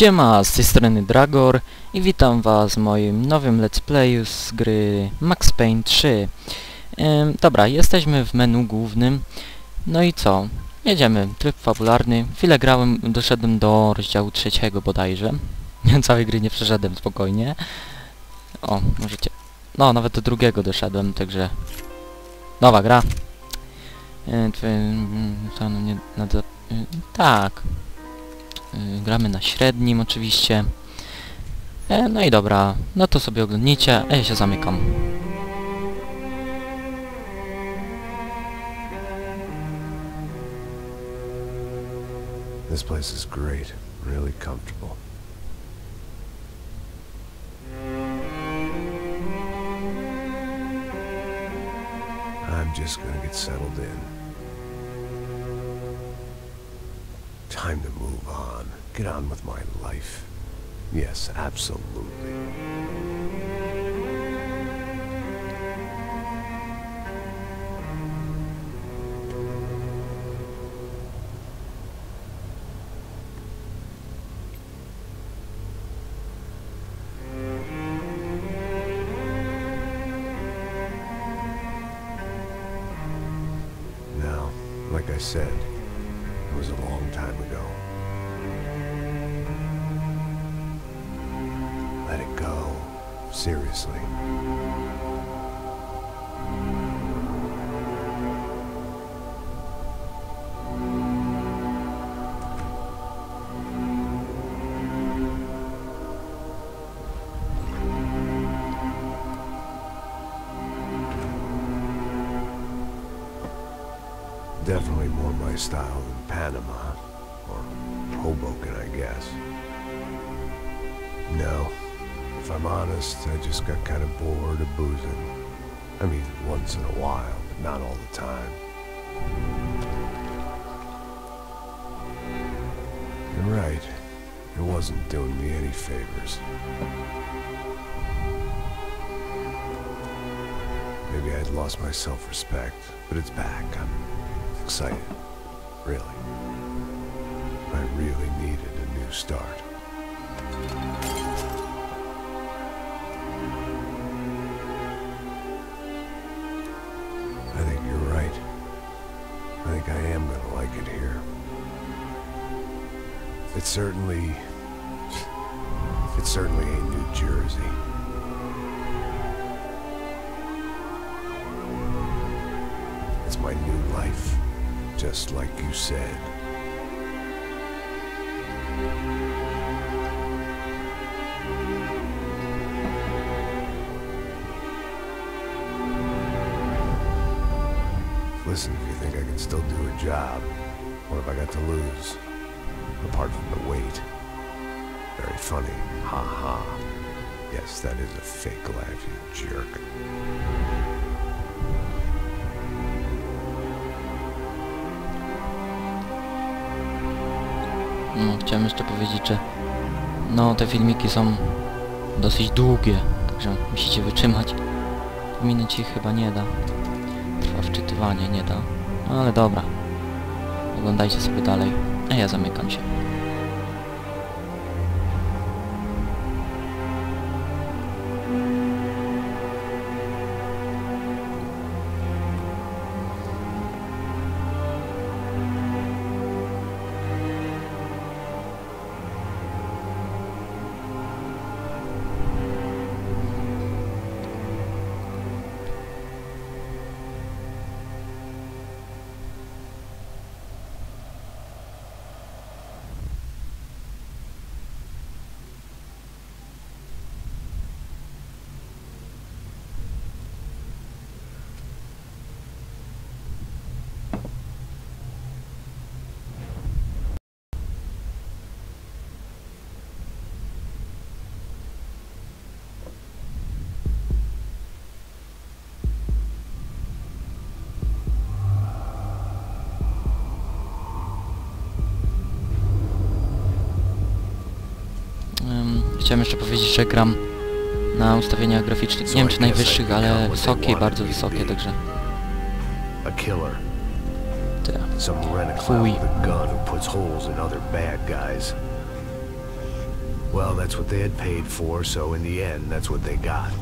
Siema, z tej strony Dragor i witam was w moim nowym let's playu z gry Max Payne 3. Ym, dobra, jesteśmy w menu głównym. No i co? Jedziemy, tryb fabularny. Chwilę grałem, doszedłem do rozdziału trzeciego bodajże. Całej gry nie przeszedłem spokojnie. O, możecie... No, nawet do drugiego doszedłem, także... Nowa gra. Yy, to no nie... Nada... Yy, tak. Yy, gramy na średnim oczywiście. E, no i dobra, no to sobie oglądnijcie, a ja się zamykam. This place is great, really comfortable. I'm just gonna get settled in. Time to move on. Get on with my life. Yes, absolutely. Now, like I said, it was a long time ago. Seriously. Definitely more my style than Panama. Or Hoboken, I guess. No. If I'm honest, I just got kind of bored of boozing. I mean, once in a while, but not all the time. You're right. It wasn't doing me any favors. Maybe I'd lost my self-respect, but it's back. I'm excited. Really. I really needed a new start. Think I am gonna like it here. It certainly... It certainly ain't New Jersey. It's my new life, just like you said. Listen, if you think I can still do a job, what have I got to lose? Apart from the weight. Very funny. Ha ha. Yes, that is a fake laugh, you jerk. No, chciałem jeszcze powiedzieć, że no te filmiki są dosyć długie, także musicie wytrzymać. Pominąć ich chyba nie da. Trwa wczytywanie, nie da. No ale dobra. Oglądajcie sobie dalej, a ja zamykam się. Chciałem jeszcze powiedzieć, że gram na ustawieniach graficznych, nie wiem czy najwyższych, ale wysokie, bardzo wysokie, także A killer. tyle. Some rent a Chuj. a gun who puts holes in other bad guys. Well, that's what they had paid for, so in the end, that's what they got.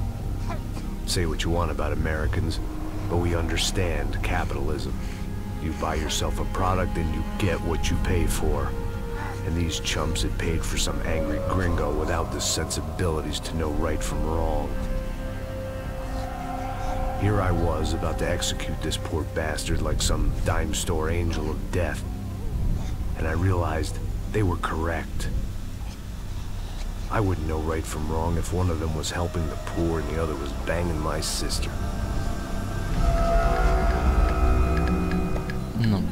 Say what you want about Americans, but we understand capitalism. You buy yourself a product and you get what you pay for. And these chumps had paid for some angry gringo without the sensibilities to know right from wrong. Here I was, about to execute this poor bastard like some dime store angel of death. And I realized they were correct. I wouldn't know right from wrong if one of them was helping the poor and the other was banging my sister. No.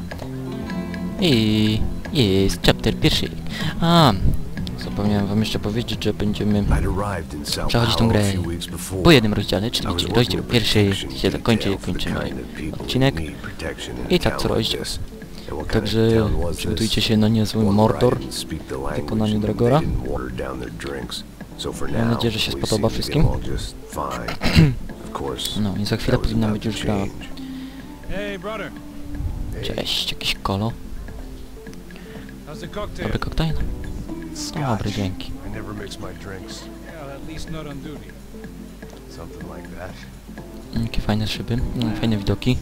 I jest chapter pierwszy. A, zapomniałem wam jeszcze powiedzieć, że będziemy przechodzić tą grę po jednym rozdziale, czyli rozdział pierwszy się zakończy, kończymy odcinek. I tak co rozdział. Także przygotujcie się na niezły mordor. the wykonaniu Dragora. Mam nadzieję, że się spodoba wszystkim. No i za chwilę powinna być już gra. Cześć, jakiś kolo. Dobry koktajl? Dobry, dzięki. I never mix my drinks. Well, at least not on duty. Something like that. Mm, Jakie fajne szyby, mm, fajne widoki.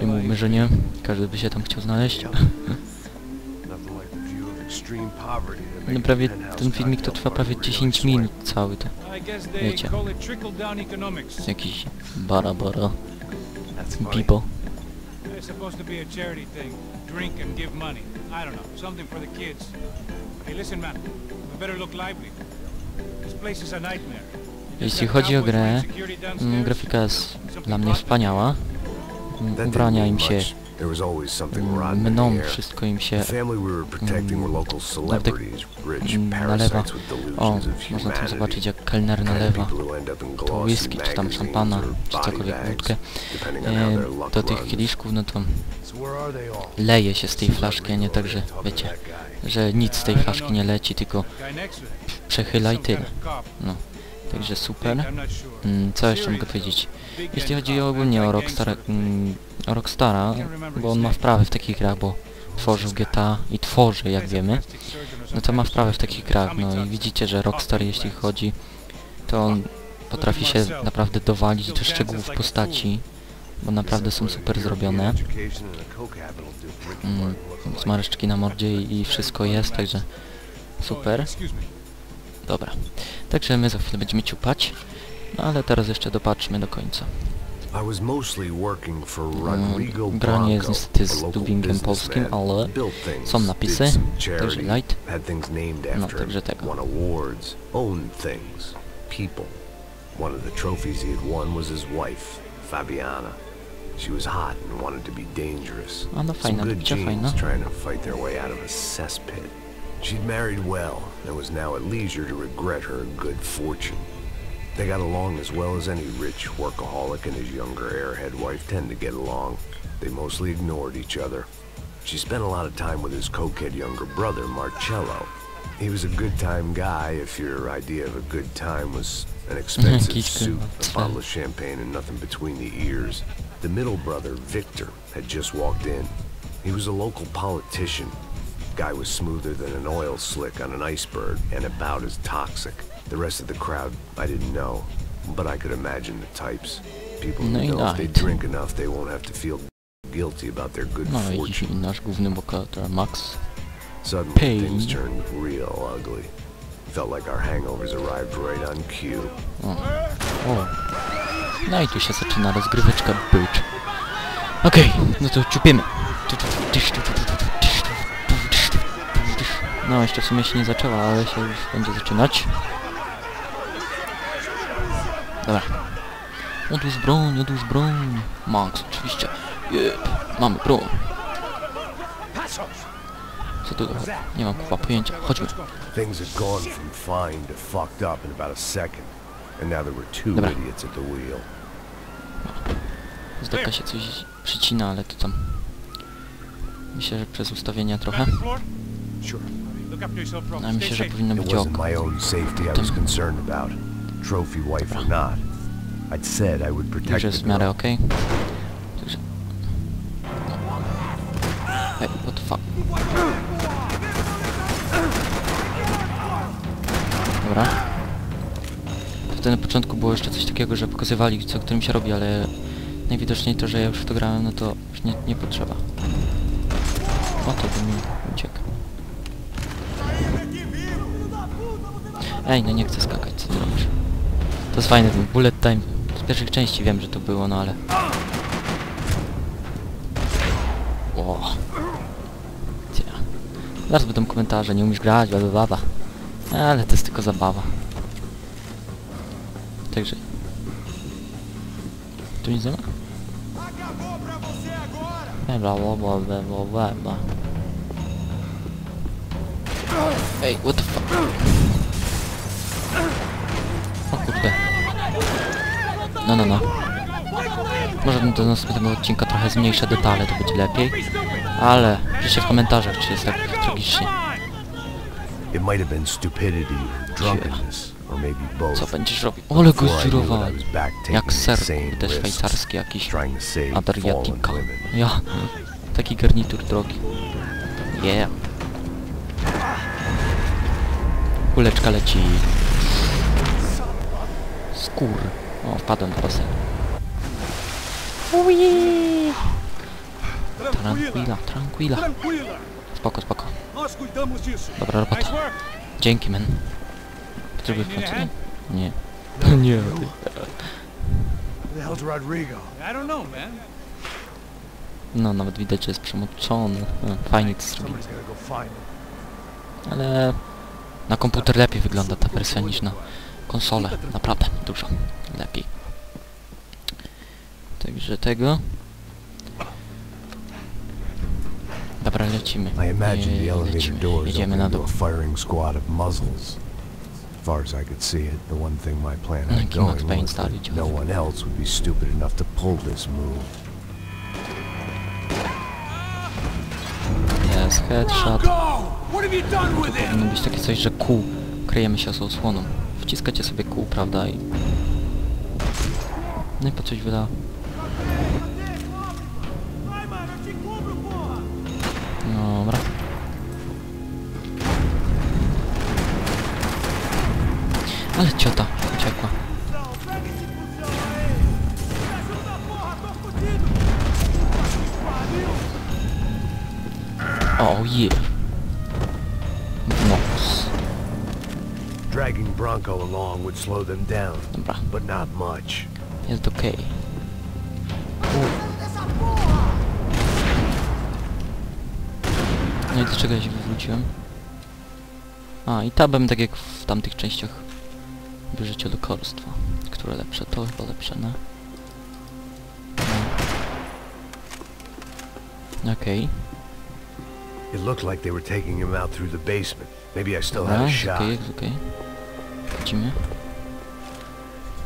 Nie mówmy, że nie. Każdy by się tam chciał znaleźć. No prawie ten filmik to trwa prawie really 10 swing. minut cały to. Wiecie. Jakiś bara bara, bibo. Drink and give money. I don't know, something for the kids. Hey, listen, man. We better look lively. This place is a nightmare. Jeśli chodzi o grę, grafika jest dla mnie wspaniała. Ubrania im się. There was always something mm, rotten in the mną, air. wszystko im się The family we were protecting were local celebrities, rich mm, nalewa. parasites with O, delusions of można tam humanity. zobaczyć jak kelner nalewa people who end up in to whisky, czy tam szampana, czy cokolwiek wódkę. depending on how E, do tych kieliszków, no to So where are they all? leje się z tej flaszki, a nie tak, że wiecie, że nic z tej flaszki nie leci, tylko przechyla i tyle. No, także super. Mm, Co jeszcze mogę powiedzieć? Jeśli chodzi ogólnie o Rockstar, mm, Rockstara, bo on ma wprawę w takich grach, bo tworzył GTA i tworzy, jak wiemy, no to ma wprawę w takich grach, no i widzicie, że Rockstar jeśli chodzi, to on potrafi się naprawdę dowalić do szczegółów postaci, bo naprawdę są super zrobione. Mm, na mordzie i, wszystko jest, także super. Dobra, także my za chwilę będziemy ciupać, no ale teraz jeszcze dopatrzmy do końca. I was mostly working for Mm, Rodrigo gra nie jest niestety z dubbingiem polskim, ale są napisy, także light. had things named No, after także him, tego. won awards, owned things, people. One of the trophies he had won was his wife, Fabiana. She was hot and wanted to be dangerous. A no Some fajna, good genes trying to fight their way out of a cesspit. She'd married well and was now at leisure to regret her good fortune. They got along as well as any rich workaholic and his younger airhead wife tend to get along. They mostly ignored each other. She spent a lot of time with his cokehead younger brother, Marcello. He was a good time guy if your idea of a good time was an expensive suit, a bottle of champagne, and nothing between the ears. The middle brother, Victor, had just walked in. He was a local politician. Guy was smoother than an oil slick on an iceberg and about as toxic. The rest of the crowd, I didn't know, but I could imagine the types. People who No know if they drink enough, they won't have to feel guilty about their good No fortune. nasz główny bohater Max. Suddenly, Pain. things turned real ugly. Felt like our hangovers arrived right on cue. O. o. No i tu się zaczyna rozgryweczka bycz. Okej, no to ciupiemy. No jeszcze w sumie się nie zaczęła, ale się już będzie zaczynać. Dobra. Odłóż broń, odłóż broń. Max, oczywiście. Jep, mamy broń. Co tu? Nie mam chyba pojęcia. Chodźmy. Things had gone from fine to fucked up in about a second. And now there were two Dobra. idiots at the wheel. Z deka się coś przycina, ale to tam... Myślę, że przez ustawienia trochę. A Stay myślę, że powinno być oko. Trophy wife or not. I'd said I would protect jest the w miarę girl. okej. Także... Hey, what the fuck? tutaj na początku było jeszcze coś takiego, że pokazywali co którym się robi, ale najwidoczniej to, że ja już w to grałem, no to już nie, nie potrzeba. O, to by mi uciekł. Ej, no nie chcę skakać, co ty robisz? To jest fajne, bullet time. Z pierwszych części wiem, że to było, no ale... O. Gdzie? Zaraz będą komentarze, nie umiesz grać, bla bla bla. Ale to jest tylko zabawa. Także... Tu nic nie ma? Bla bla bla bla bla bla. Ej, what the fuck? No, no, no. Może do następnego odcinka trochę zmniejszę detale, to będzie lepiej. Ale piszcie w komentarzach, czy jest tak tragicznie. Co będziesz robił? Ole go back Jak ser, kurde, szwajcarski jakiś. women. Ja, taki garnitur drogi. Yeah. Kuleczka leci. Skór. O, wpadłem do basenu. Ui. Tranquila, tranquila. Spoko, spoko. Dobra robota. Dzięki, men. Potrzebujesz pomocy? Nie. Nie. Man. No, nawet widać, że jest przemoczony. E, Fajnie to zrobili. Ale na komputer lepiej wygląda ta wersja niż na konsolę. Naprawdę, dużo lepiej. Także tego. Dobra, lecimy. I imagine the elevator doors Jedziemy open na into dół. a firing squad of muzzles. As far as I could see it, the one thing my plan had going was that no one else would be stupid enough to pull this move. Jest headshot. Go! What have you done with him? Powinno być takie coś, że kół. Kryjemy się z osłoną. Wciskacie sobie kół, prawda? I... No i po coś wyda. Dobra. Ale ciota uciekła. O yeah. Nox. Dragging Bronco along would slow them down, Dobra, but not much. Jest okej. No i do czego ja się wywróciłem? A, i tabem, tak jak w tamtych częściach bierzecie lekarstwa. Które lepsze? To chyba lepsze, no. no. Okej, It looked like they were taking him out through the basement. Maybe I still had a shot. okej, jest okej.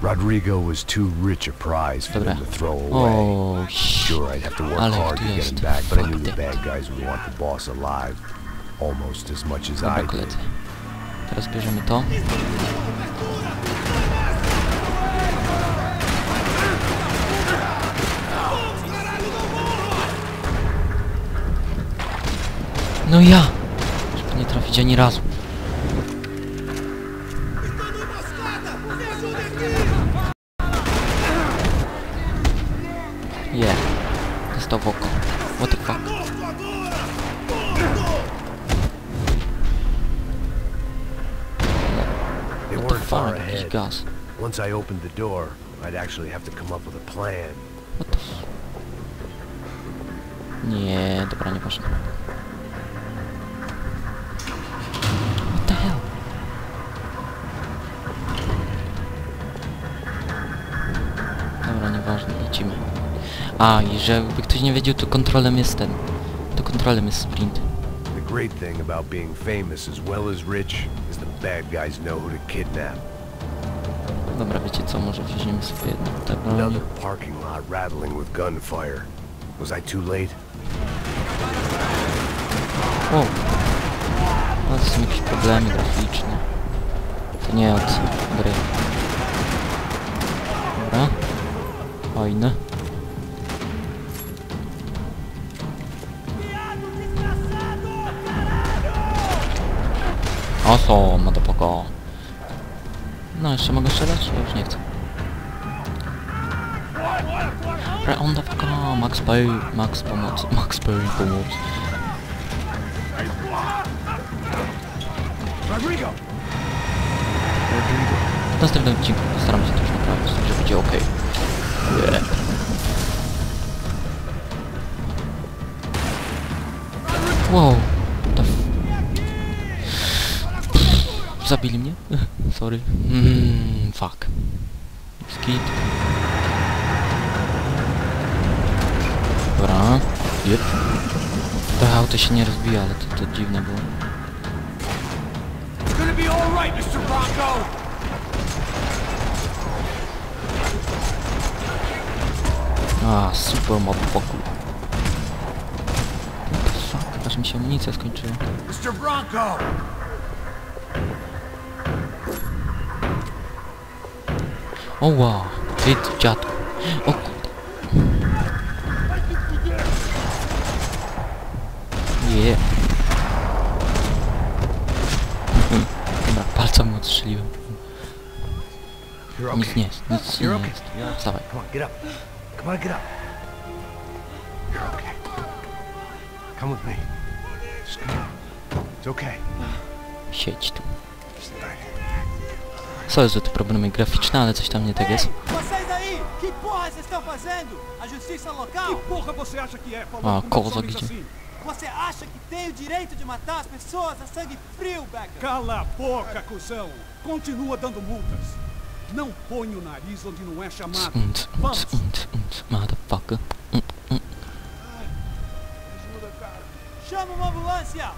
Rodrigo was too rich a prize for them to throw away. O, Sure, I'd have to work Ale hard to get him back, but I knew the bad guys would want the boss alive. Almost as much as I Dobra, did. koledzy. Teraz bierzemy to. No ja! Żeby nie trafić ani razu. Once I opened the door, I'd actually have to come up with a plan. What the. Nie, dobra, nieważne. What the hell? Dobra, nieważne, lecimy. A, i żeby ktoś nie wiedział, to kontrolem jest ten. To kontrolem jest sprint. The great thing about being famous as well as rich is the bad guys know who to kidnap. Dobra, wiecie co, może weźmiemy sobie jedną tę broń. Parking lot rattling with gunfire. Was I too late? O! No to są jakieś problemy graficzne. To nie od gry. Dobra. Fajne. Awesome, motherfucker. No, jeszcze mogę strzelać? Już nie chcę. Pre on the fuck, o, Max Payne, Max pomoc, Max Payne pomoc. W następnym odcinku postaram się już naprawić, że będzie ok. Yeah. Wow, what the f... Zabili mnie? Sorry. Mm, fuck. Skid. Dobra. Yep. To auto się nie rozbija, ale to, to dziwne było. A, super motherfucker. What the fuck? Aż mi się amunicja skończyła. Mr. Bronco! O wow, ty, dziadku. O kurde. Je. Hmm, Dobra, palca mu odstrzeliłem. You're Nic okay. nie jest, nic nie You're okay. jest. Wstawaj. Come on, get up. Come on, get up. You're okay. Come with me. Just come on. It's okay. Siedź tu. Jest, że te problemy graficzne, ale coś tam nie tak jest. Ei, vocês aí, que porra vocês estão fazendo? A justiça local? porra você acha que é? Ah, coisa aqui. Você acha que tem o direito de matar as pessoas a sangue frio, Becker? Cala a boca, cuzão! Continua dando multas. Não põe o nariz onde não é chamado. Motherfucker. Chama uma ambulância!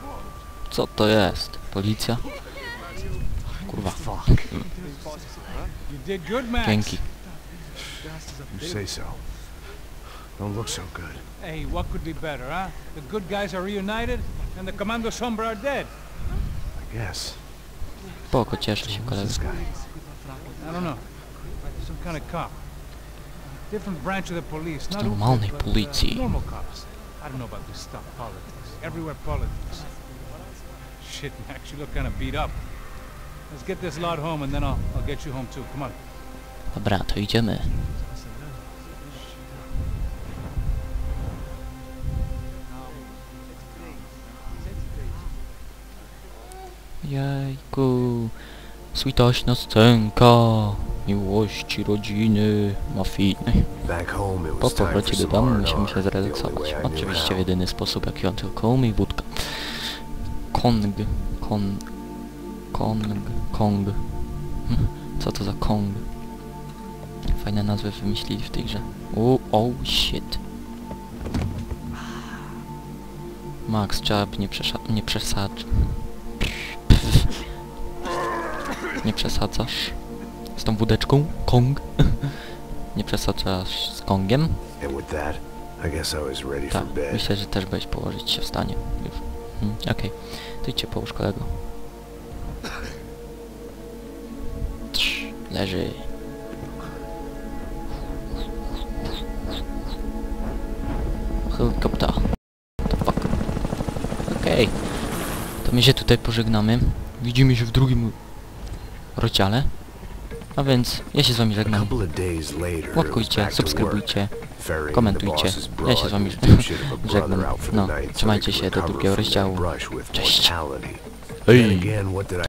Co to jest? Policja? Kurwa. You did good, Max. Dzięki. You say so. Don't look so good. Hey, what could be better, huh? The good guys are reunited, and the Commando Sombra are dead. I guess. Spoko, cieszę się Who's this guy? I don't know. Some kind of cop. Different branch of the police. Not normalnej Uber, but, uh, policji. normal cops. I don't know about this stuff. Politics. Everywhere politics. Shit, Max, you look kind of beat up. Dobra, to idziemy. Jajku, switośna scenka, miłości, rodziny, it Po powrocie do domu musimy się zrelaksować. Oczywiście w jedyny sposób jaki on tylko umie wódka. Kong, kon, kong, kong. Hm, Co to za kong? Fajne nazwy wymyślili w tej grze. O, oh shit. Max, trzeba by nie, nie przesadz... Nie przesadzasz z tą wódeczką? Kong? nie przesadzasz z Kongiem? Tak, myślę, że też byś położyć się w stanie już. Hmm, Okej, to idźcie połóż kolego. Leży. The fuck? Okej. To my się tutaj pożegnamy. Widzimy się w drugim rozdziale. A więc ja się z wami żegnam. Łapkujcie, subskrybujcie. komentujcie. Ja się z wami żegnam. No, trzymajcie się do drugiego rozdziału. Cześć. mortality.